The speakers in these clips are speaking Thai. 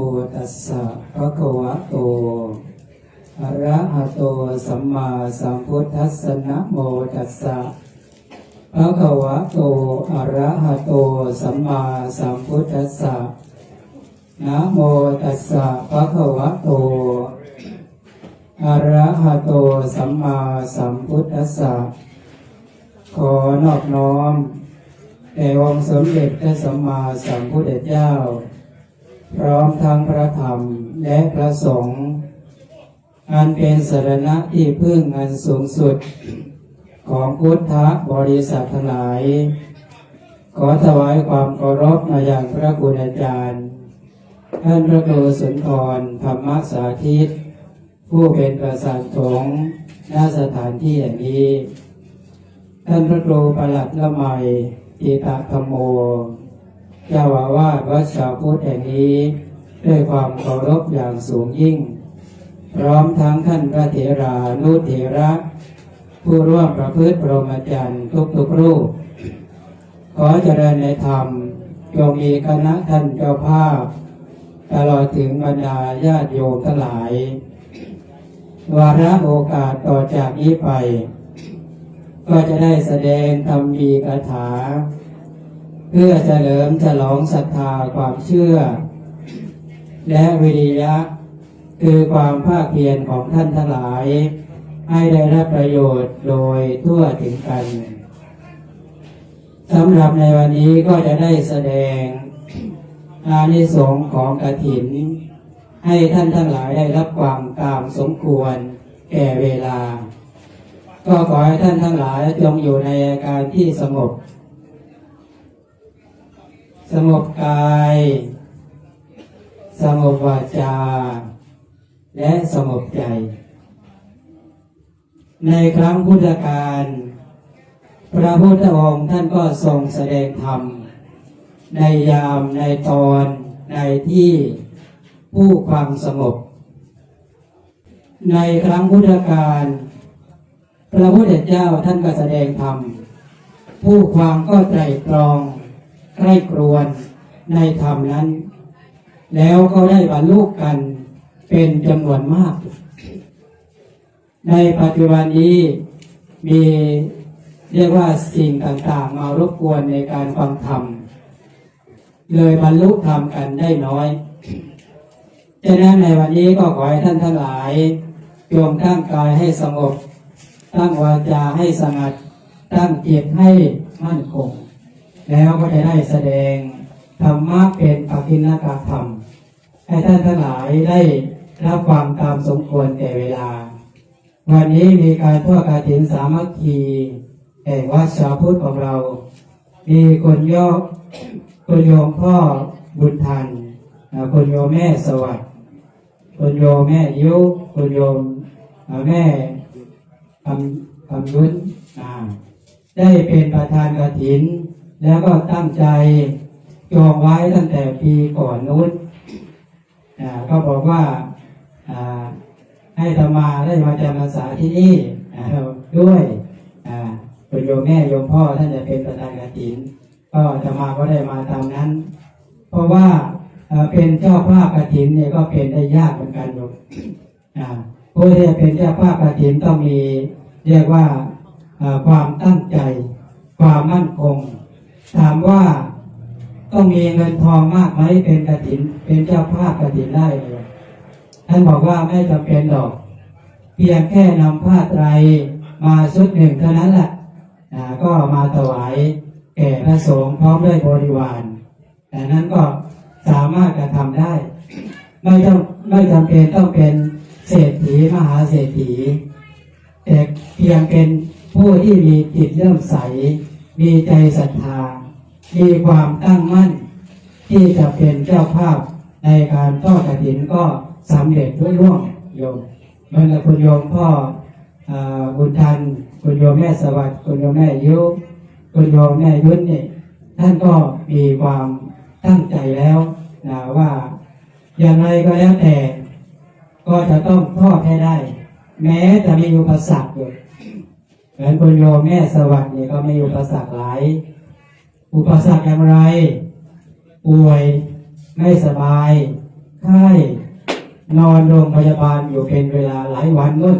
โมตัสสะภะคะวะโตอะระหะโตสัมมาสัมพุทธัสสะนะโมตัสสะภะคะวะโตอะระหะโตสัมมาสัมพุทธัสสะนะโมตัสสะภะคะวะโตอะระหะโตสัมมาสัมพุทธัสสะขอนอบน้อมแด่องค์สมเด็จพระสัมมาสัมพุทธเจ้า พร้อมทั้งพระธรรมและพระสงฆ์อันเป็นสรณะที่พึ่งอันสูงสุด ของพุทธบริษัททั้งหลาย ขอถวายความเคารพมาอย่างพระคุณอาจารย์ ท่านพระครูสุนทรธรรมสาธิต ผู้เป็นประสานสงฆ์ณสถานที่แห่งนี้ ท่านพระครูประหลัดละไมอิตาธรรมโม เจ้าอาวาสวัดชาวพุทธแห่งนี้ ด้วยความเคารพอย่างสูงยิ่ง พร้อมทั้งท่านพระเถรานุเถระ ผู้ร่วมประพฤติปรมจรรย์ทุกๆรูป ขอเจริญในธรรมจงมีคณะท่านเจ้าภาพ ตลอดถึงบรรดาญาติโยมทั้งหลาย วาระโอกาสต่อจากนี้ไป ก็จะได้แสดงธรรมมีคาถา เพื่อเฉลิมฉลองศรัทธาความเชื่อ และวิริยะ คือความภาคเพียรของท่านทั้งหลาย ให้ได้รับประโยชน์โดยทั่วถึงกันสำหรับในวันนี้ก็จะได้แสดงอานิสงส์ของกฐิน ให้ท่านทั้งหลายได้รับความตามสมควรแก่เวลา ก็ขอให้ท่านทั้งหลายจงอยู่ในอาการที่สงบ สงบกาย สงบวาจา และสงบใจ ในครั้งพุทธกาลพระพุทธองค์ท่านก็ทรงแสดงธรรม ในยามในตอนในที่ผู้ความสงบ ในครั้งพุทธกาลพระพุทธเจ้าท่านก็แสดงธรรม ผู้ความก็ไตรตรอง ใคร่ครวญในธรรมนั้น แล้วก็ได้บรรลุกันเป็นจำนวนมาก ในปัจจุบันนี้มีเรียกว่าสิ่งต่างๆ มารบกวนในการฟังธรรม เลยบรรลุธรรมกันได้น้อยฉะนั้นในวันนี้ก็ขอให้ท่านทั้งหลายจงตั้งกายให้สงบ ตั้งวาจาให้สงัด ตั้งจิตให้มั่นคง แล้วก็จะได้แสดงธรรมะเป็นปกิณกาธรรม ให้ท่านทั้งหลายได้รับความตามสมควรแก่เวลา วันนี้มีการทอดกฐินสามัคคีแห่งวัดชาวพุทธของเรา มีคนยกคุโยมพ่อบุญทันคุณโยมแม่สวัสดิ์คุณโยมแม่ยุคุณโยมแม่คำคำยุนได้เป็นประธานกฐิน แล้วก็ตั้งใจจองไว้ตั้งแต่ปีก่อนนู้นก็บอกว่าให้ธรรมาได้มาจำพรรษาที่นี่ด้วยอ่าคุณโยมแม่โยมพ่อท่านจะเป็นประธานกฐิน ก็จะมาก็ได้มาตามนั้น เพราะว่าเป็นเจ้าภาพกฐินเนี่ยก็เป็นได้ยากเหมือนกันโยมผู้ที่จะเป็นเจ้าภาพกฐินต้องมีเรียกว่าความตั้งใจ ความมั่นคง ถามว่าต้องมีเงินทองมากไหมเป็นกฐิน เป็นเจ้าภาพกฐินได้เลยท่านบอกว่าไม่จำเป็นดอก เพียงแค่นำผ้าไตรมาชุดหนึ่งเท่านั้นแหละก็มาถวายแก่พระสงฆ์พร้อมด้วยบริวารแต่นั้นก็สามารถกระทำได้ ไม่ต้องไม่จำเป็นต้องเป็นเศรษฐีมหาเศรษฐีแต่เพียงเป็นผู้ที่มีจิตเริ่อมใส มีใจศรัทธา มีความตั้งมั่น ที่จะเป็นเจ้าภาพในการทอดกฐินก็สำเร็จรุ่ร่วงโยมเมื่อนกับคุณโยมพ่ออาบุญทันคุณโยมแม่สวัสดิ์คุณโยมแม่ยุคุณโยมแม่ยุ้นนี่ท่านก็มีความตั้งใจแล้วนะว่าอย่างไรก็แล้วแต่ ก็จะต้องทอดให้ได้ แม้จะมีอุปสรรคอยู่เหมือนคุณโยมแม่สวัสดิ์นี่ก็มีอุปสรรคหลาย อุปสรรคอย่างไร ป่วย ไม่สบาย ไข้ นอนโรงพยาบาลอยู่เป็นเวลาหลายวันนู่น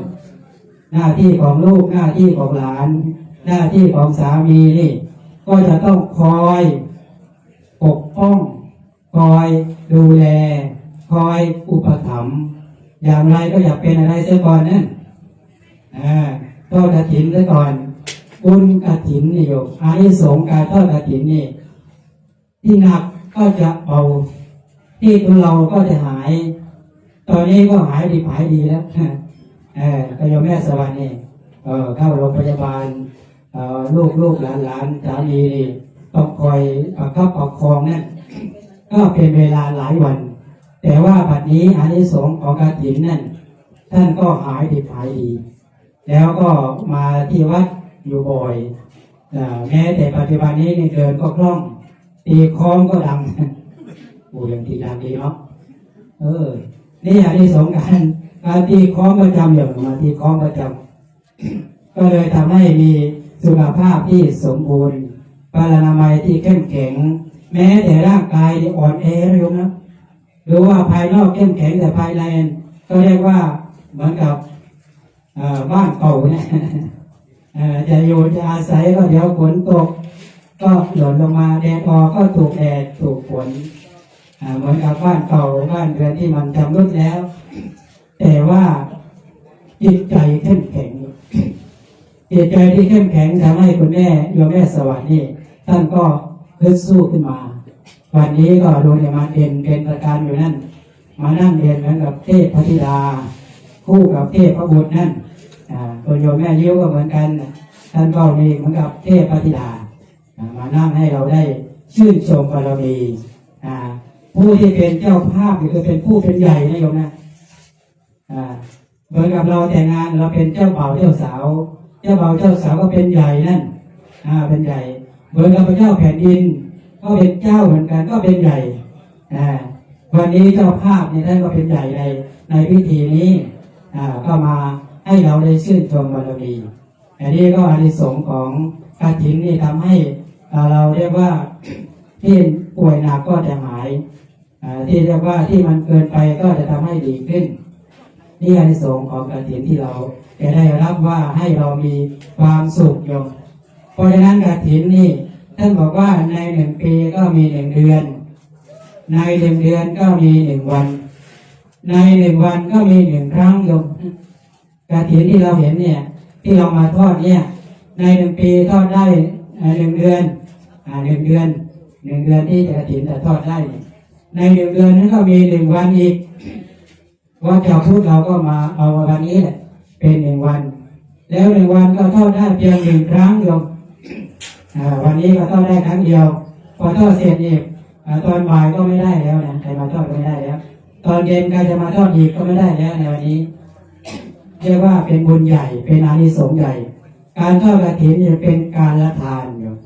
หน้าที่ของลูก หน้าที่ของหลาน หน้าที่ของสามีนี่ ก็จะต้องคอยปกป้อง คอยดูแล คอยอุปถัมภ์ อย่างไรก็อยากเป็นอะไรเสียก่อนนั่นอ่าทอดกระถินเสียก่อน บุญกระถินนี่โยมอานิสงส์การทอดกระถินนี่ ที่หนักก็จะเบาที่ทุเราก็จะหาย ตอนนี้ก็หายดีหายดีแล้วเออก็ยมแม่สวรรค์นี่เออเข้าโรงพยาบาลเออลูกลูกหลานหลานสามีนี่ต้องคอยประคับประคองนั่นก็เป็นเวลาหลายวัน แต่ว่าบัดนี้อานิสงส์ของกฐินนั่นท่านก็หายดีหายดี แล้วก็มาที่วัด อยู่บ่อยอแม้แต่ปัจจุบันนี้ในเดินก็คล่องตีค้องก็ดังโอ้ยังตีดังดีเนาะเออ นี่อันนี้สงการการตีค้องประจำอย่างมาตีค้องประจำก็เลยทำให้มีสุขภาพที่สมบูรณ์ปานามัยที่เข้มแข็ง แม้แต่ร่างกายอ่อนแอนะโยมนะหรือว่าภายนอกเข้มแข็งแต่ภายในก็เรียกว่าเหมือนกับบ้านเก่าเนี่ย จะอยู่จะอาศัยก็เดี๋ยวฝนตก ก็หล่นลงมาแดดออกก็ถูกแดดถูกฝนเหมือนกับบ้านเก่าบ้านเรือนที่มันชำรุดแล้ว แต่ว่าจิตใจเข้มแข็งจิตใจที่เข้มแข็งทำให้คุณแม่โยมแม่สวัสดิ์นี่ท่านก็ฮึดสู้ขึ้นมา วันนี้ก็โดยมาเรียนเป็นประการอยู่นั่น มานั่งเรียนเหมือนกับเทพพธิดา คู่กับเทพพระบุตรนั่น ตัวโยมแม่ยิ้วก็เหมือนกัน ท่านก็มีเหมือนกับเทพพธิดาอ่ามานั่งให้เราได้ชื่นชมบารมีผู้ที่เป็นเจ้าภาพก็คือเป็นผู้เป็นใหญ่นะโยมนะอ่าเหมือนกับเราแต่งงานเราเป็นเจ้าบ่าวเจ้าสาว เจ้าบ่าวเจ้าสาวก็เป็นใหญ่นั่นเป็นใหญ่เหมือนกับพระเจ้าแผ่นดิน ก็เป็นเจ้าเหมือนกันก็เป็นใหญ่วันนี้เจ้าภาพเนี่ยท่านก็เป็นใหญ่ในในพิธีนี้ก็มา ให้เราได้ชื่นชมบารมี อันนี้ก็อานิสงส์ของกฐินนี่ทำให้เราเรียกว่าที่ป่วยหนักก็จะหายที่เรียกว่าที่มันเกินไปก็จะทำให้ดีขึ้น นี่อานิสงส์ของกฐินที่เราจะได้รับว่าให้เรามีความสุขโยมเพราะฉะนั้นกฐินนี่ท่านบอกว่าในหนึ่งปีก็มีหนึ่งเดือน ในหนึ่งเดือนก็มีหนึ่งวัน ในหนึ่งวันก็มีหนึ่งครั้งโยม กฐินที่เราเห็นเนี่ย ที่เรามาทอดเนี่ย ในหนึ่งปีทอดได้หนึ่งเดือนหนึ่งเดือนหนึ่งเดือนที่กฐินจะทอดได้ ในหนึ่งเดือนนั้นก็มีหนึ่งวันอีกว่าชาวพุทธเราก็มาเอาวันนี้แหละเป็นหนึ่งวัน แล้วหนึ่งวันก็ทอดได้เพียงหนึ่งครั้งโยมอ่าวันนี้ก็ทอดได้ครั้งเดียว พอทอดเสร็จอีกตอนบ่ายก็ไม่ได้แล้วนะใครมาทอดก็ไม่ได้แล้ว ตอนเย็นใครจะมาทอดอีกก็ไม่ได้แล้วในวันนี้ เรียกว่าเป็นบุญใหญ่ เป็นอานิสงส์ใหญ่ การทอดกฐินจะเป็นการละทานโยม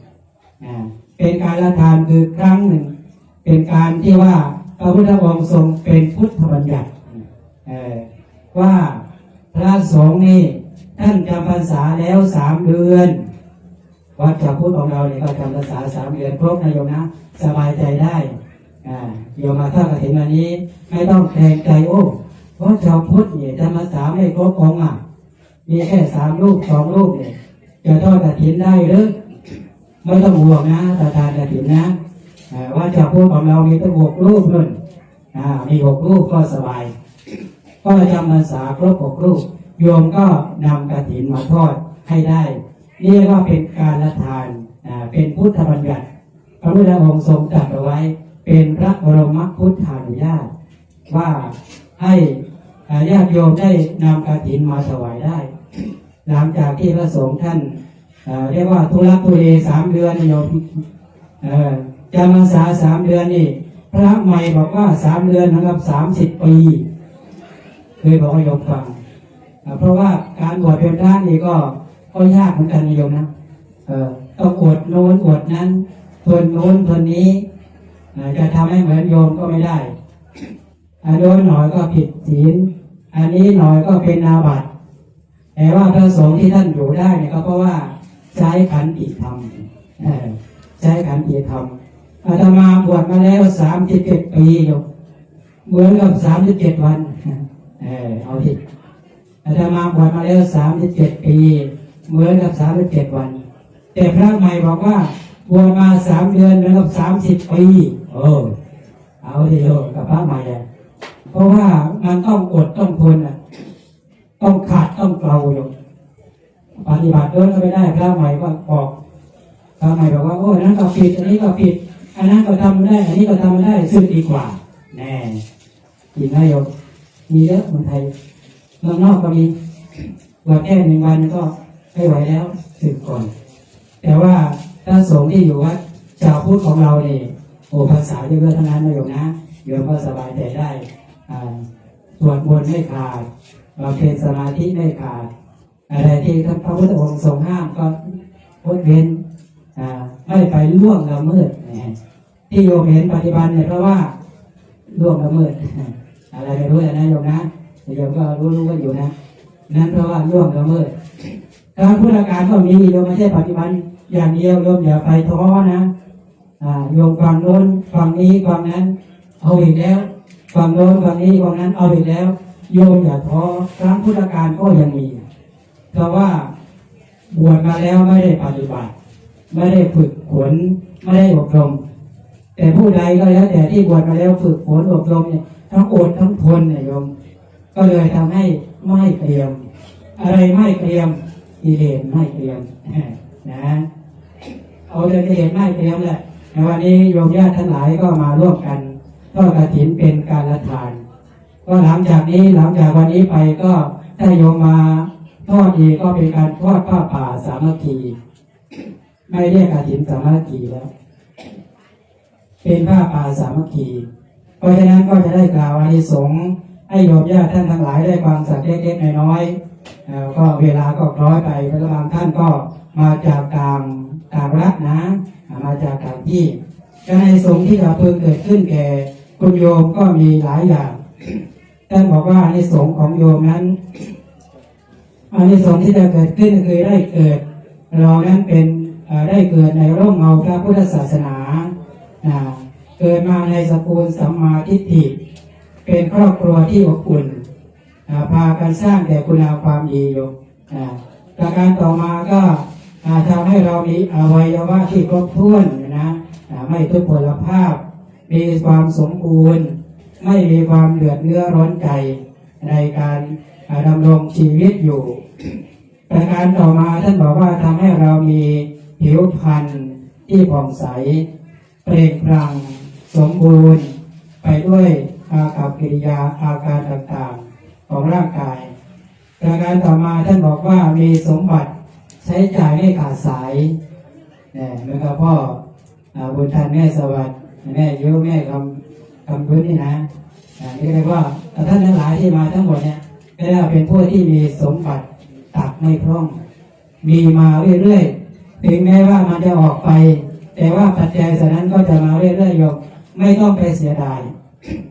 อ่เป็นการละทานคือครั้งหนึ่ง เป็นการที่ว่าพระพุทธองค์ทรงเป็นพุทธบัญญัติว่าพระสงฆ์นี่ท่านจำพรรษาแล้วสามเดือนวัดจะพูดของเราเนี่ยก็จำพรรษาสามเดือนครบนะโยมนะสบายใจได้โยมมาถ้ากระถิ่นวันนี้ ไม่ต้องแคลงใจโอ้ ราะชาวพุทธเนี่ยจำพรรษาไม่ครบองค์อะ มีแค่สามรูปสองรูปเนี่ยจะทอดกระถินได้หรือไม่ต้องห่วงนะประธานกระถินนะอ่าว่าจะพูดของเรามีตั้งหกรูปนู่นอ่ามีหกรูปก็สบายก็จำพรรษาครบหกรูปโยมก็นำกระถินมาทอดให้ได้นี่เรียกว่าเป็นการละทานเป็นพุทธบัญญัติพระพุทธองค์ทรงตรัสเอาไว้ เป็นพระบรมพุทธานุญาตว่าให้ ญาติโยมได้นำกระถินมาถวายได้ หลังจากที่พระสงฆ์ท่านเรียกว่าทุรักทุเลสามเดือนโยมจำพรรษาสามเดือนนี่พระใหม่บอกว่าสามเดือนนะครับสามสิบปีเคยบอกให้โยมฟังเพราะว่าการบวชเป็นพระนี่ก็ก็ยากเหมือนกันโยมนะต้องอดโน้นอดนั้นทนโน้นทนนี้จะทำให้เหมือนโยมก็ไม่ได้อโน้นหน่อยก็ผิดศีล อันนี้หน่อยก็เป็นอาบัตแต่ว่าพระสงฆ์ที่ท่านอยู่ได้เนี่ยก็เพราะว่าใช้ขันติธรรมใช้ขันติธรรมอาตมาบวชมาแล้วสามสิบเจ็ดปีโยมเหมือนกับสามสิบเจ็ดวันเออเอาดิอาตมาบวชมาแล้วสามสิบเจ็ดปี เหมือนกับสามสิบเจ็ดวัน แต่พระใหม่บอกว่าบวชมาสามเดือนเหมือนกับสามสิบปีโอ้เอาดิโยกับพระใหม่อะ เพราะว่ามันต้องอดต้องทนอะ ต้องขาดต้องเกลาอยู่ปฏิบัติเดินก็ไม่ได้พระใหม่ก็บอกพระใหม่บอกว่าโอ้นั้นก็ผิดอันนี้ก็ผิดอันนั้นก็ทำไม่ได้ อันนี้ก็ทำไม่ได้ซึ่งดีกว่า แน่จริงไหมโยมมีเยอะเมืองไทยเมืองนอกก็มีบวชแค่หนึ่งวันก็ไม่ไหวแล้วสึกก่อน แต่ว่าถ้าสงฆ์ที่อยู่วัดชาวพุทธของเราเนี่ยโอ้ภาษาเยอะๆทั้งนั้นนะโยมนะโยมก็สบายใจได้ สวดมนต์ไม่ขาดเราเป็นสมาธิไม่ขาด อะไรที่พระพุทธองค์ทรงห้ามก็งดเว้นไม่ไปล่วงละเมิดที่โยมเห็นปฏิบัติเนี่ยเพราะว่าล่วงละเมิดอะไรไม่รู้นะโยมนะโยมก็รู้ๆกันอยู่นะนั่นเพราะว่าล่วงละเมิดการพุทธการก็มีโยมไม่ใช่ปฏิบัติอย่างเดียวโยมอย่าไปท้อนะโยมฟังโน้นฟังนี้ฟังนั้นเอาอีกแล้ว ฟังโน้นฟังนี้ฟังนั้นเอาอีกแล้ว โยมอย่าท้อครั้งพุทธการก็ยังมีเพราะว่าบวชมาแล้วไม่ได้ปฏิบัติ ไม่ได้ฝึกฝนไม่ได้อบรม แต่ผู้ใดก็แล้ว แต่ที่บวชมาแล้วฝึกฝนอบรมเนี่ยทั้งอดทั้งทนเนี่ยโยม ก็เลยทำให้ไม่เตรียม อะไรไม่เตรียมกิเลสไม่เตรียมนะเอาเลยกิเลสไม่เตรียมแหละในวันนี้โยมญาติทั้งหลายก็มาร่วมกัน ทอดกฐินเป็นการละทาน ก็หลังจากนี้หลังจากวันนี้ไปก็ถ้าโยมมาทอดอีกก็เป็นการทอดผ้าป่าสามัคคีไม่เรียกกฐินสามัคคีแล้ว เป็นผ้าป่าสามัคคีเพราะฉะนั้นก็จะได้กล่าวอานิสงส์ให้โยมญาติท่านทั้งหลายได้ความสักดิ์เล็กๆน้อยๆเอ่อก็เวลาก็คล้อยไปพระบางท่านก็มาจากต่างต่างรัฐนะ มาจากต่างที่การอานิสงที่จะพึงเกิดขึ้นแก่ คุณโยมก็มีหลายอย่างท่านบอกว่าอานิสงส์ของโยมนั้นอานิสงส์ที่จะเกิดขึ้นคือได้เกิด เรานั้นเป็นได้เกิดในร่มเงาพระพุทธศาสนาเกิดมาในสกุลสัมมาทิฏฐิ เป็นครอบครัวที่อบอุ่นพากันสร้างแต่คุณงามความดีอยู่ประการต่อมาก็ทำให้เรามีอวัยวะที่ครบถ้วนนะอ่าไม่ทุพพลภาพ มีความสมบูรณ์ ไม่มีความเดือดเนื้อร้อนใจในการดำรงชีวิตอยู่ ประการต่อมาท่านบอกว่าทำให้เรามีผิวพรรณที่ผ่องใส เปล่งปลั่งสมบูรณ์ ไปด้วยอากับกิริยาอาการต่างๆของร่างกาย ประการต่อมาท่านบอกว่ามีสมบัติใช้จ่ายไม่ขาดสายเนี่ยเหมือนกับพ่อบุญทันแม่สวัสดิ์ แม่ยิ้วแม่คำคำพื้นนี่นะนี่เรียกว่าท่านทั้งหลายที่มาทั้งหมดเนี่ยก็ได้เป็นผู้ที่มีสมบัติตักไม่พร่อง มีมาเรื่อยๆถึงแม้ว่ามันจะออกไป แต่ว่าปัจจัยสนนั้นก็จะมาเรื่อยๆโยมไม่ต้องไปเสียดาย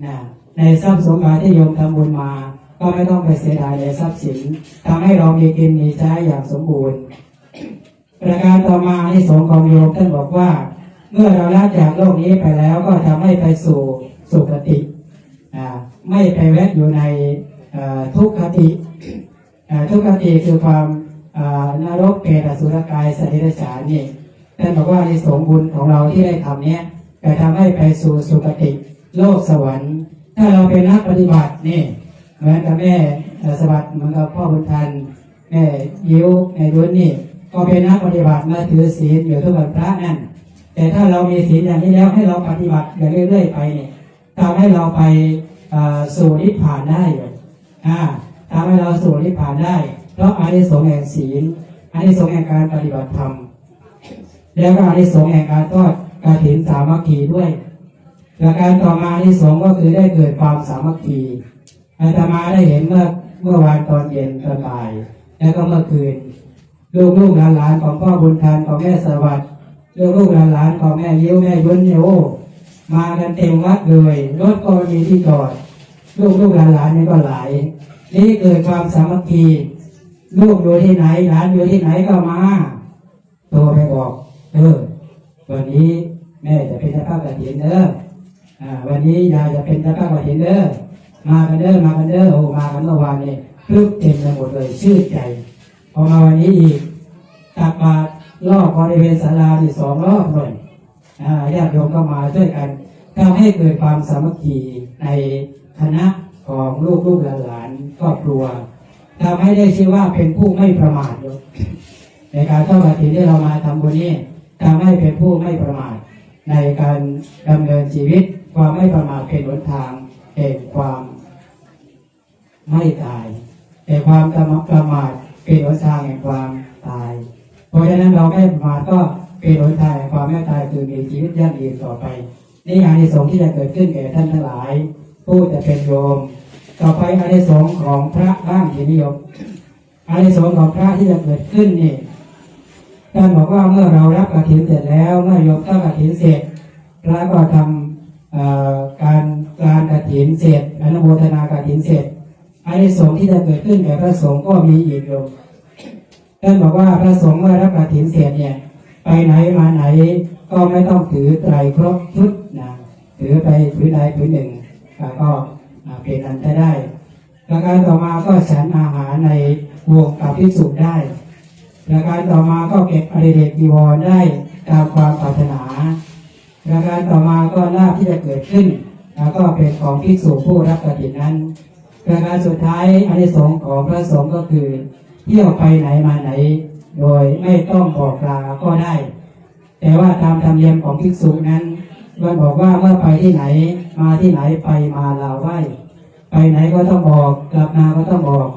นะในทรัพย์สมบัติที่โยมทำบุญมา ก็ไม่ต้องไปเสียดายในทรัพย์สินทำให้เรามีกินมีใช้อย่างสมบูรณ์ ประการต่อมาที่สงของโยมท่านบอกว่า เมื่อเราละจากโลกนี้ไปแล้วก็ทำให้ไปสู่สุคติไม่ไปแวะอยู่ในทุกขติทุกขติคือความอ่านรกเปรตสุรกายสตว์เดรัจฉานนี่ท่านบอกว่าในสงบุญของเราที่ได้ทำเนี้ยจะทำให้ไปสู่สุคติโลกสวรรค์ ถ้าเราเป็นนักปฏิบัตินี่เหมือนกับแม่สวัสดิ์เหมือนกับพ่อบุญทันแม่ยิ้วแม่ยุนนี่ก็เป็นนักปฏิบัติมาถือศีลอยู่ทุกวันพระนั่น แต่ถ้าเรามีศีลอย่างนี้แล้วให้เราปฏิบัติอย่างเรื่อยๆไปเนี่ยทำให้เราไปสู่นิพพานได้อยู่าทำให้เราสู่นิพพานได้เพราะอานิสงส์แห่งศีลอานิสงส์แห่งการปฏิบัติธรรมแล้วก็อานิสงส์แห่งการทอดกฐินสามัคคีด้วยประการต่อมาที่สองก็คือได้เกิดความสามัคคีอาตมาได้เห็นเมื่อเมื่อวานตอนเย็นตอนบ่าย แล้วก็เมื่อคืนลูกลูกหลานหลานของพ่อบุญทันของแม่สวัสดิ์ ลูกลูกหลานหลานของแม่เยิ้วแม่ยุนเนี่ยโอ้มากันเต็มวัดเลยรถก็มีที่จอด ลูกลูกหลานหลานนี่ก็หลาย นี่เกิดความสามัคคีลูกอยู่ที่ไหนหลานอยู่ที่ไหนก็มาโทรไปบอกเออวันนี้แม่จะเป็นเจ้าภาพกฐินเด้ออ่า วันนี้ยายจะเป็นเจ้าภาพกฐินเด้อมากันเด้อมากันเด้อโอ้มากันเมื่อวานนี่พลึกเต็มไปหมดเลยชื่นใจพอมาวันนี้อีกตักบาตร รอบบริเวณศาลาที่สองรอบเลยอ่าญาติโยมก็มาช่วยกันทำให้เกิดความสามัคคีในคณะของลูกลูกหลานครอบครัวทำให้ได้ชื่อว่าเป็นผู้ไม่ประมาทในการเข้ากฐินที่เรามาทำบุญนี้ทำให้เป็นผู้ไม่ประมาทในการดำเนินชีวิตความไม่ประมาทเป็นหนทางแห่งความไม่ตาย แต่ความประมาทเป็นหนทางแห่งความตาย เพราะฉะนั้นเราไม่มาก็เป็นหนทางความไม่ตายคือมีชีวิตยั่งยืนต่อไป นี่อานิสงส์ที่จะเกิดขึ้นแก่ท่านทั้งหลาย ผู้จะเป็นโยม ต่อไปอานิสงส์ของพระบ้างทีนิยมอานิสงส์ของพระที่จะเกิดขึ้นนี่ท่านบอกว่าเมื่อเรารับกฐินเสร็จแล้วเมื่อโยมเข้ากฐินเสร็จพระก็ทำเอ่อการกรกฐินเสร็จอนุโมทนากฐินเสร็จอานิสงส์ที่จะเกิดขึ้นแก่พระสงฆ์ก็มีอีกโยม ท่านบอกว่าพระสงฆ์เมื่อรับกฐินเสร็จเนี่ยไปไหนมาไหนก็ไม่ต้องถือไตรครบชุดนะถือไปถือใดถือหนึ่งก็เป็นอันจะได้ประการต่อมาก็ฉันอาหารในวงกับพิสุได้ประการต่อมาก็เก็บอริเดกจีวรได้ตามความปรารถนาประการต่อมาก็ลาภที่จะเกิดขึ้น แล้วก็เป็นของภิกษุผู้รับกฐินนั้นประการสุดท้ายอานิสงส์ของพระสงฆ์ก็คือ ที่ยวไปไหนมาไหน โดยไม่ต้องบอกลาก็ได้ แต่ว่าตามธรรมเนียมของภิกษุนั้นมันบอกว่าเมื่อไปที่ไหน มาที่ไหนไปมาลาไหวไปไหนก็ต้องบอกกลับมาก็ต้องบอก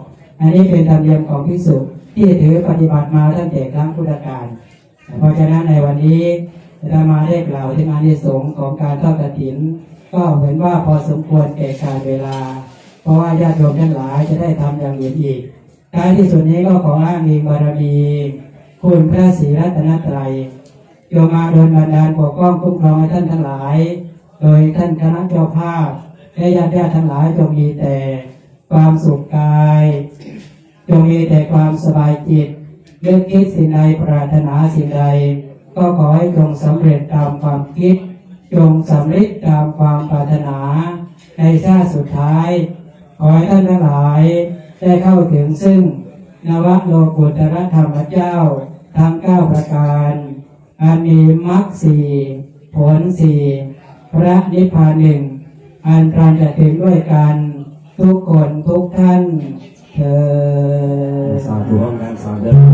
อันนี้เป็นธรรมเนียมของภิกษุที่ถือปฏิบัติมาตั้งแต่ครั้งพุทธกาลเพราะฉะนั้นในวันนี้เรามาได้กล่าวถึงอานิสงของการทอดกฐิน ก็เหมือนว่าพอสมควรแก่การเวลา เพราะว่าญาติโยมทั้งหลายจะได้ทำอย่างอื่นอีก ท้ายที่สุดนี้ก็ขออ้างอิงบารมีคุณพระศรีรัตนตรัยโยมมาโดนบันดาลปกป้องคุ้มครองให้ท่านทั้งหลาย โดยท่านคณะเจ้าภาพและญาติญาติทั้งหลายจงมีแต่ความสุขกายจงมีแต่ความสบายจิตเลือกคิดสิ่งใดปรารถนาสิ่งใด ก็ขอให้จงสำเร็จตามความคิด จงสำเร็จตามความปรารถนา ในชาติสุดท้าย ขอให้ท่านทั้งหลาย ได้เข้าถึงซึ่ง นวโลกุตรธรรมเจ้า ทั้งเก้าประการอันมีมรรคสี่ผลสี่พระนิพพานหนึ่งอันพรานจะถึงด้วยกันทุกคนทุกท่านเธอสาธุองค์การสาธุ